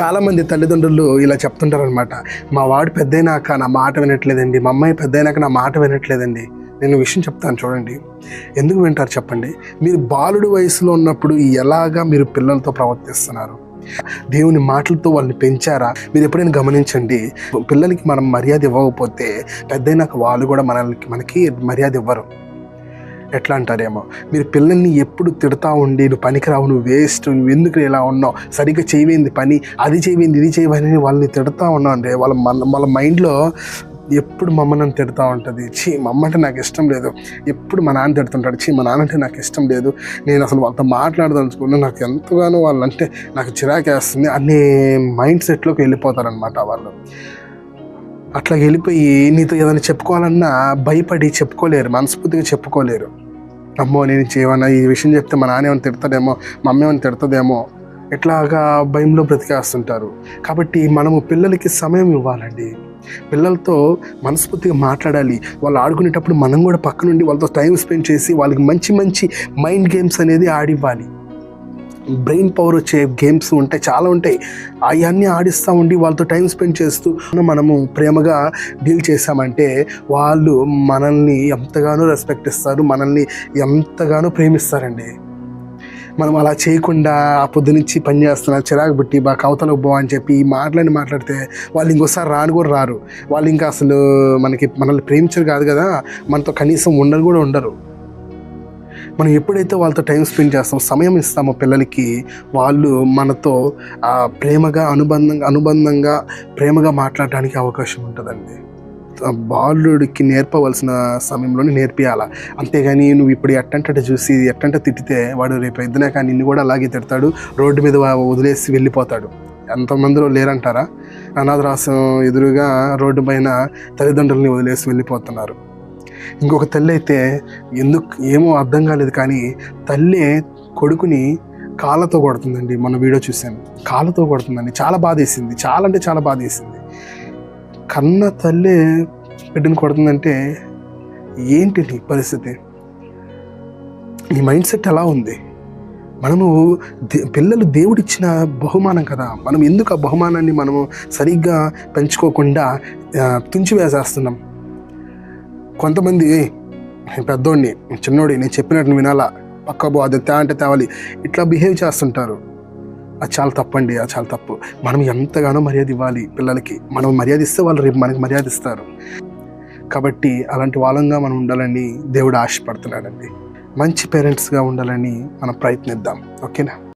చాలామంది తల్లిదండ్రులు ఇలా చెప్తుంటారు అనమాట మా వాడు పెద్దయినాక నా మాట వినట్లేదండి. మా అమ్మాయి పెద్దయినాక నా మాట వినట్లేదండి. నేను విషయం చెప్తాను చూడండి. ఎందుకు వింటారు చెప్పండి? మీరు బాలుడు వయసులో ఉన్నప్పుడు ఎలాగా మీరు పిల్లలతో ప్రవర్తిస్తున్నారు? దేవుని మాటలతో వాళ్ళని పెంచారా? మీరు ఎప్పుడైనా గమనించండి పిల్లలకి మనం మర్యాద ఇవ్వకపోతే పెద్దయినాక వాళ్ళు కూడా మనల్ని మనకి మర్యాద ఇవ్వరు. ఎట్లా అంటారేమో? మీరు పిల్లల్ని ఎప్పుడు తిడతా ఉండి నువ్వు పనికిరావు నువ్వు వేస్ట్ నువ్వు ఎందుకు ఇలా ఉన్నావు? సరిగ్గా చేయవేంది పని? అది చేయవేంది ఇది చేయవని వాళ్ళని తిడతా ఉన్నావు అంటే వాళ్ళ మన వాళ్ళ మైండ్లో ఎప్పుడు మమ్మల్ని తిడతా ఉంటుంది. చీ మమ్మ అంటే నాకు ఇష్టం లేదు. ఎప్పుడు మా నాన్న తిడుతుంటాడు. చీ మా నాన్న అంటే నాకు ఇష్టం లేదు. నేను అసలు వాళ్ళతో మాట్లాడదలుచుకున్నా నాకు ఎంతగానో వాళ్ళంటే నాకు చిరాకేస్తుంది అనే మైండ్ సెట్లోకి వెళ్ళిపోతారనమాట వాళ్ళు. అట్లా వెళ్ళిపోయి నీతో ఏదైనా చెప్పుకోవాలన్నా భయపడి చెప్పుకోలేరు మనస్ఫూర్తిగా చెప్పుకోలేరు. అమ్మో నేను ఏమన్నా ఈ విషయం చెప్తే మా నాన్న ఏమైనా తిడతాడేమో మా అమ్మ ఏమైనా తిడతదేమో ఇట్లాగా భయంలో బ్రతికేస్తుంటారు. కాబట్టి మనము పిల్లలకి సమయం ఇవ్వాలండి. పిల్లలతో మనస్ఫూర్తిగా మాట్లాడాలి. వాళ్ళు ఆడుకునేటప్పుడు మనం కూడా పక్కనుండి వాళ్ళతో టైం స్పెండ్ చేసి వాళ్ళకి మంచి మంచి మైండ్ గేమ్స్ అనేది ఆడివ్వాలి. బ్రెయిన్ పవర్ వచ్చే గేమ్స్ ఉంటాయి చాలా ఉంటాయి. అవన్నీ ఆడిస్తూ ఉండి వాళ్ళతో టైం స్పెండ్ చేస్తూ మనము ప్రేమగా డీల్ చేసామంటే వాళ్ళు మనల్ని ఎంతగానో రెస్పెక్ట్ ఇస్తారు మనల్ని ఎంతగానో ప్రేమిస్తారండి. మనం అలా చేయకుండా ఆ పొద్దు నుంచి పని చేస్తున్నారు చిరాకు పెట్టి బా కవతలకు పో అని చెప్పి ఈ మాటలని మాట్లాడితే వాళ్ళు ఇంకోసారి రాను కూడా రారు. వాళ్ళు ఇంకా అసలు మనకి మనల్ని ప్రేమించరు కాదు కదా మనతో కనీసం ఉండరు కూడా ఉండరు. మనం ఎప్పుడైతే వాళ్ళతో టైం స్పెండ్ చేస్తామో సమయం ఇస్తామో పిల్లలకి వాళ్ళు మనతో ప్రేమగా అనుబంధంగా అనుబంధంగా ప్రేమగా మాట్లాడడానికి అవకాశం ఉంటుందండి. బాలుడికి నేర్పవలసిన సమయంలోనే నేర్పియాలా? అంతేగాని నువ్వు ఇప్పుడు ఎట్టంటే చూసి ఎట్టంటే తిట్టితే వాడు రేపు ఎద్దునే కానీ నిన్ను కూడా అలాగే తిడతాడు రోడ్డు మీద వదిలేసి వెళ్ళిపోతాడు. ఎంతమందిలో లేరంటారా? అనాథరాసం ఎదురుగా రోడ్డు పైన తల్లిదండ్రులని వదిలేసి వెళ్ళిపోతున్నారు. ఇంకొక తల్లి అయితే ఎందుకు ఏమో అర్థం కాలేదు కానీ తల్లి కొడుకుని కాళ్ళతో కొడుతుందండి. మన వీడియో చూశాను. కాళ్ళతో కొడుతుందండి. చాలా బాధేసింది. చాలా అంటే చాలా బాధేసింది. కన్న తల్లి బిడ్డను కొడుతుందంటే ఏంటి నీ పరిస్థితి? నీ మైండ్ సెట్ ఎలా ఉంది? మనము దే- పిల్లలు దేవుడిచ్చిన బహుమానం కదా. మనం ఎందుకు ఆ బహుమానాన్ని మనము సరిగ్గా పెంచుకోకుండా తుంచివేసేస్తున్నాం? కొంతమంది నేను పెద్దోడిని చిన్నోడి నేను చెప్పినట్టు వినాలా? పక్క బో అది తే అంటే తేవాలి. ఇట్లా బిహేవ్ చేస్తుంటారు. అది చాలా తప్పండి అది చాలా తప్పు. మనం ఎంతగానో మర్యాద ఇవ్వాలి పిల్లలకి. మనం మర్యాద ఇస్తే వాళ్ళు రేపు మనకి మర్యాద ఇస్తారు. కాబట్టి అలాంటి వాళ్ళంగా మనం ఉండాలని దేవుడు ఆశపడుతున్నాడండి. మంచి పేరెంట్స్గా ఉండాలని మనం ప్రయత్నిద్దాం. ఓకేనా?